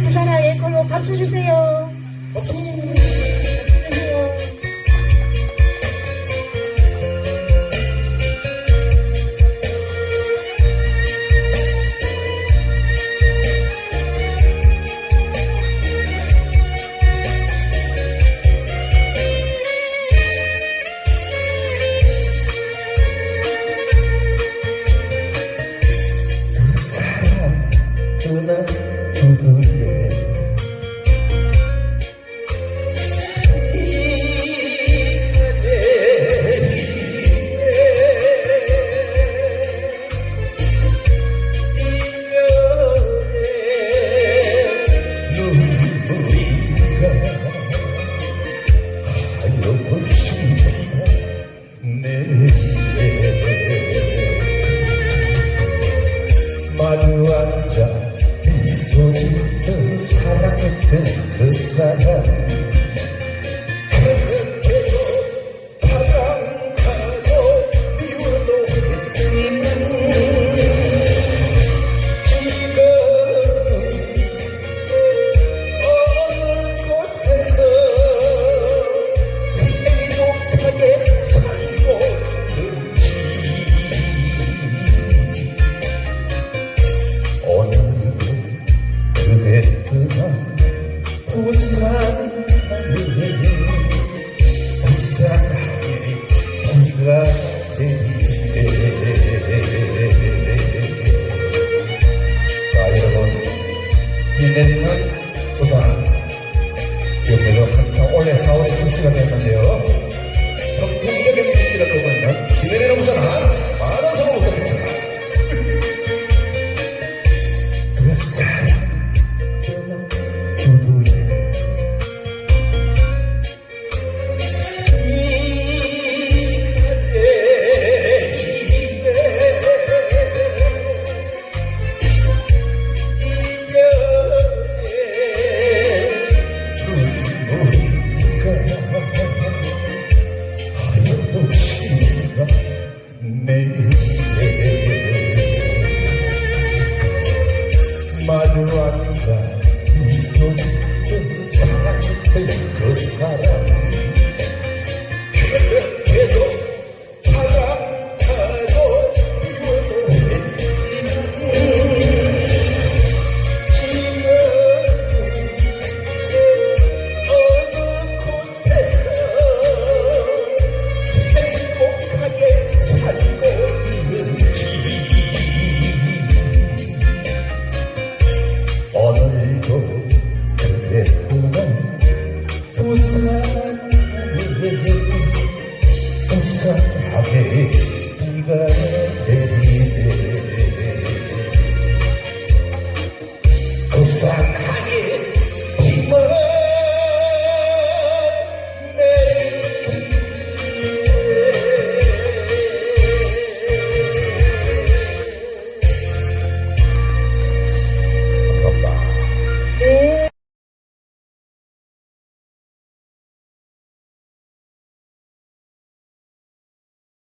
부산의 예꼴로 박수 주세요. Oh. 내리는 우선 여기로 항상 올해 4월에 출시가 됐는데요. 전통적인 출시가 되고 있는 김혜리 농사 I'll give.